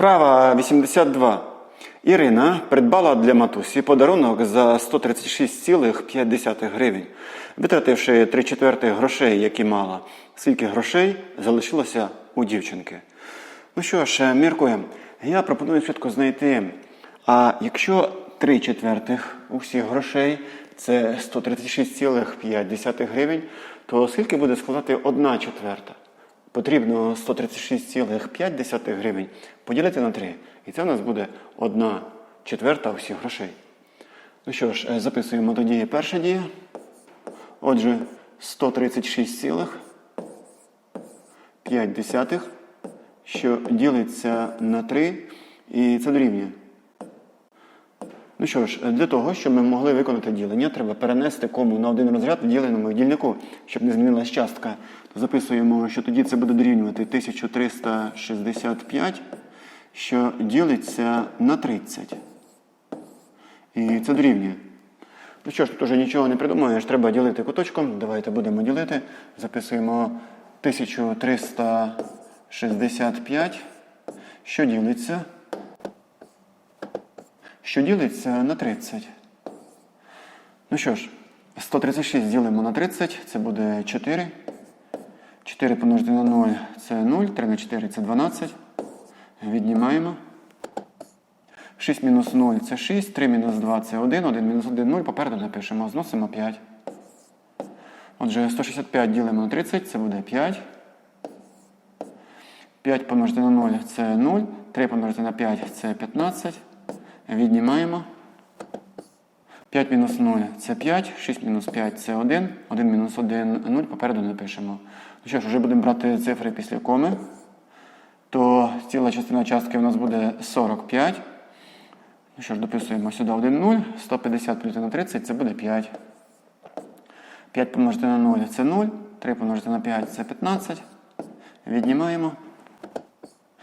Вправа 82. Ірина придбала для матусі подарунок за 136,5 гривень, витративши 3 четверти грошей, які мала. Скільки грошей залишилося у дівчинки? Ну що ж, міркуємо. Я пропоную спочатку знайти. А якщо 3 четвертих усіх грошей це 136,5 гривень, то скільки буде складати 1 четверта? Потрібно 136,5 гривень поділити на 3. І це у нас буде 1 четверта усіх грошей. Ну що ж, е, записуємо тоді перша дія. Отже, 136,5, що ділиться на 3, і це дорівнює. Ну що ж, для того, щоб ми могли виконати ділення, треба перенести кому на один розряд в діленому дільнику, щоб не змінилась частка. То записуємо, що тоді це буде дорівнювати 1365, що ділиться на 30. І це дорівнює. Ну що ж, тут уже нічого не придумаєш, треба ділити куточком. Давайте будемо ділити. Записуємо 1365, що ділиться що ділиться на 30. Ну що ж, 136 ділимо на 30, це буде 4. 4 помножити на 0 це 0, 3 на 4 це 12. Віднімаємо. 6 мінус 0 це 6, 3 мінус 2 це 1, 1 мінус 1 0. Попереду напишемо, зносимо 5. Отже, 165 ділимо на 30, це буде 5. 5 помножити на 0 це 0, 3 помножити на 5 це 15. Віднімаємо. 5 мінус 0 це 5, 6 мінус 5 це 1, 1 мінус 1 0, попереду не пишемо. Ну що ж, вже будемо брати цифри після коми. То ціла частина частки у нас буде 45. Ну що ж, дописуємо сюди 1 0, 150 плюс на 30 це буде 5. 5 помножити на 0 це 0, 3 помножити на 5 це 15. Віднімаємо.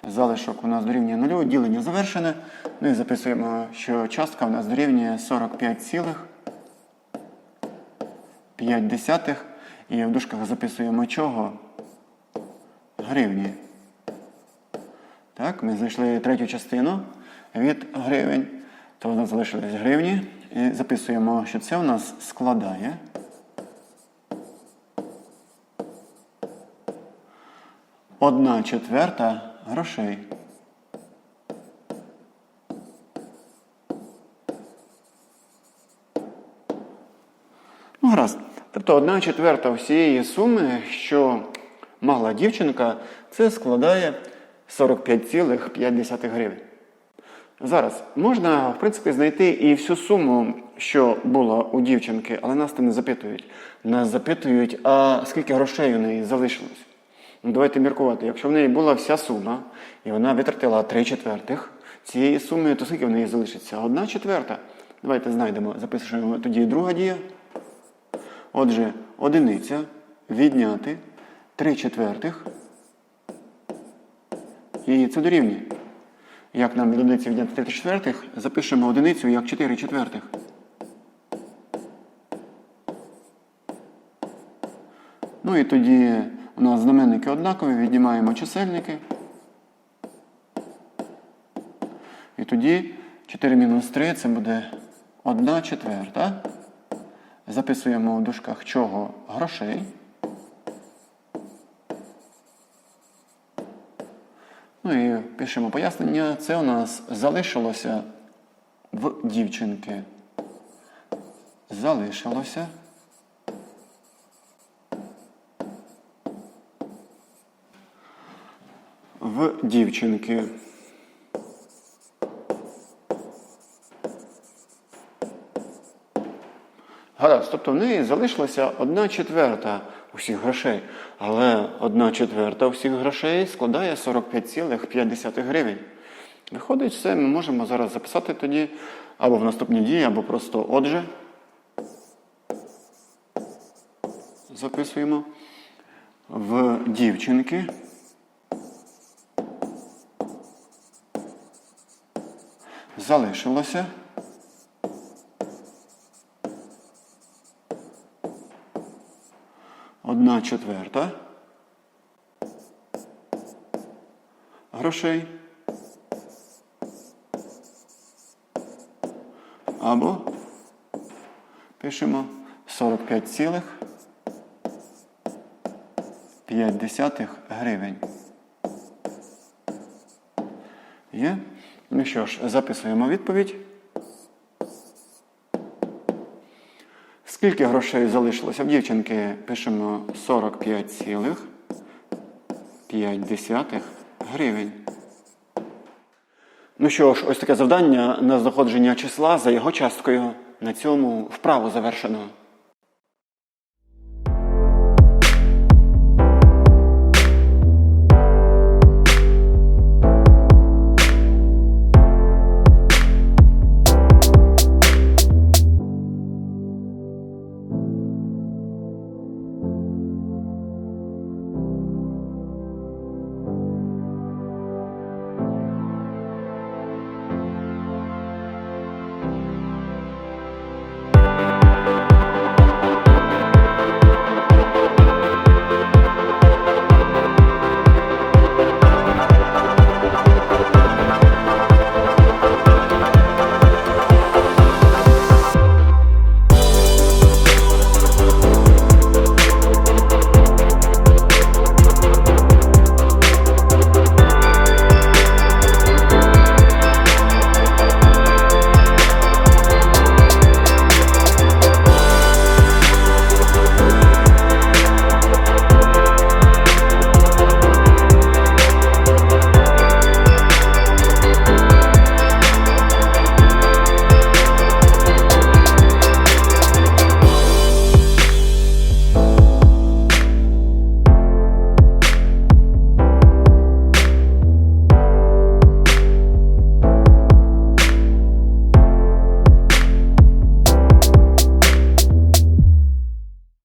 Залишок у нас дорівнює 0, ділення завершене. Ну і записуємо, що частка у нас дорівнює 45,5. І в дужках записуємо чого? Гривні. Так, ми знайшли третю частину від гривень. То у нас залишились гривні. І записуємо, що це у нас складає. Одна четверта грошей. Ну, гаразд. Тобто одна четверта всієї суми, що мала дівчинка, це складає 45,5 гривень. Зараз можна, в принципі, знайти і всю суму, що була у дівчинки, але нас це не запитують. Нас запитують, а скільки грошей у неї залишилось. Ну, давайте міркувати. Якщо в неї була вся сума, і вона витратила 3 четвертих цієї суми, то скільки в неї залишиться? Одна четверта. Давайте знайдемо, запишемо тоді друга дія. Отже, одиниця відняти 3 четвертих. І це дорівнює. Як нам від одиниці відняти 3 четвертих, запишемо одиницю як 4 четвертих. Ну і тоді у нас знаменники однакові, віднімаємо чисельники. І тоді 4 мінус 3 це буде 1 четверта. Записуємо в дужках чого грошей. Ну і пишемо пояснення. Це у нас залишилося в дівчинки. Залишилося. В дівчинки. Гаразд, тобто в неї залишилася одна четверта усіх грошей. Але одна четверта усіх грошей складає 45,5 гривень. Виходить, все ми можемо зараз записати тоді або в наступній дії, або просто отже. Записуємо в дівчинки. залишилося. Одна четверта. Грошей. Або пишемо 45,5 гривень. Є? Ну що ж, записуємо відповідь. Скільки грошей залишилося в дівчинки? Пишемо 45,5 гривень. Ну що ж, ось таке завдання на знаходження числа за його часткою. На цьому вправу завершено.